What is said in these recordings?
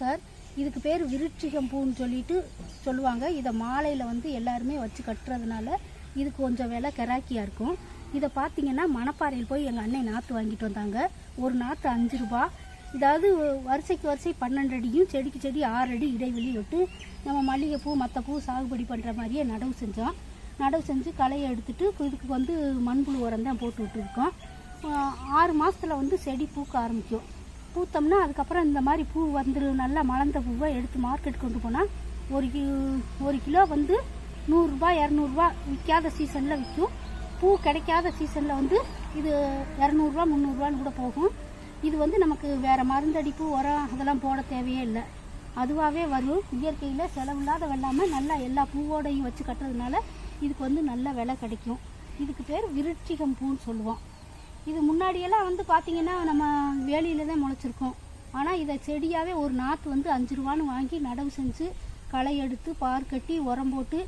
Sir. இதுக்கு பேர் விருட்சிகம் பூன்னு சொல்லிட்டு சொல்லுவாங்க. இதை மாலையில் வந்து எல்லாருமே வச்சு கட்டுறதுனால இது கொஞ்சம் விலை கராக்கியாக இருக்கும். இதை பார்த்தீங்கன்னா மணப்பாறையில் போய் எங்கள் அண்ணன் நாற்று வாங்கிட்டு வந்தாங்க. ஒரு நாற்று அஞ்சு ரூபா. இதாவது வரிசைக்கு வரிசை பன்னெண்டு அடியும் செடிக்கு செடி ஆறு அடி இடைவெளி விட்டு நம்ம மல்லிகைப்பூ மற்ற பூ சாகுபடி பண்ணுற மாதிரியே நடவு செஞ்சோம். நடவு செஞ்சு களையை எடுத்துட்டு இதுக்கு வந்து மண்புழு உரம் தான் போட்டு விட்டுருக்கோம். ஆறு மாதத்தில் வந்து செடி பூக்க ஆரம்பிக்கும். பூத்தோம்னா அதுக்கப்புறம் இந்த மாதிரி பூ வந்துடும் நல்லா மலர்ந்த பூவை எடுத்து மார்க்கெட் கொண்டு போனால் ஒரு கி ஒரு கிலோ வந்து நூறுரூபா இரநூறுபா விற்காத சீசனில் விற்கும் பூ கிடைக்காத சீசனில் வந்து இது இரநூறுவா முந்நூறுரூவான்னு கூட போகும். இது வந்து நமக்கு வேறு மருந்தடிப்பு உரம் அதெல்லாம் போட தேவையே இல்லை. அதுவாகவே வரும். இயற்கையில் செலவில்லாத வெள்ளாமல் நல்லா எல்லா பூவோடையும் வச்சு கட்டுறதுனால இதுக்கு வந்து நல்ல விலை கிடைக்கும். இதுக்கு பேர் விருட்சிகம் பூன்னு சொல்லுவோம். இது முன்னாடியெல்லாம் வந்து பார்த்தீங்கன்னா நம்ம வேலியில் தான் முளைச்சிருக்கோம். ஆனால் இதை செடியாகவே ஒரு நாற்று வந்து அஞ்சு ரூபான்னு வாங்கி நடவு செஞ்சு களை எடுத்து பார் கட்டி உரம் போட்டு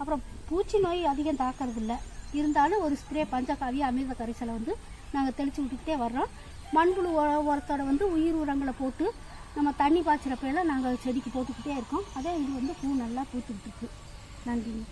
அப்புறம் பூச்சி நோய் அதிகம் தாக்கறதில்ல. இருந்தாலும் ஒரு ஸ்ப்ரே பஞ்சகாவிய அமிர்த கரைசலை வந்து நாங்கள் தெளித்து விட்டுக்கிட்டே வர்றோம். மண்புழு உரத்தோட வந்து உயிர் உரங்களை போட்டு நம்ம தண்ணி பாய்ச்சிறப்பையெல்லாம் நாங்கள் செடிக்கு போட்டுக்கிட்டே இருக்கோம். அதே இது வந்து பூ நல்லா பூத்துக்கிட்டு இருக்கு. நன்றிங்க.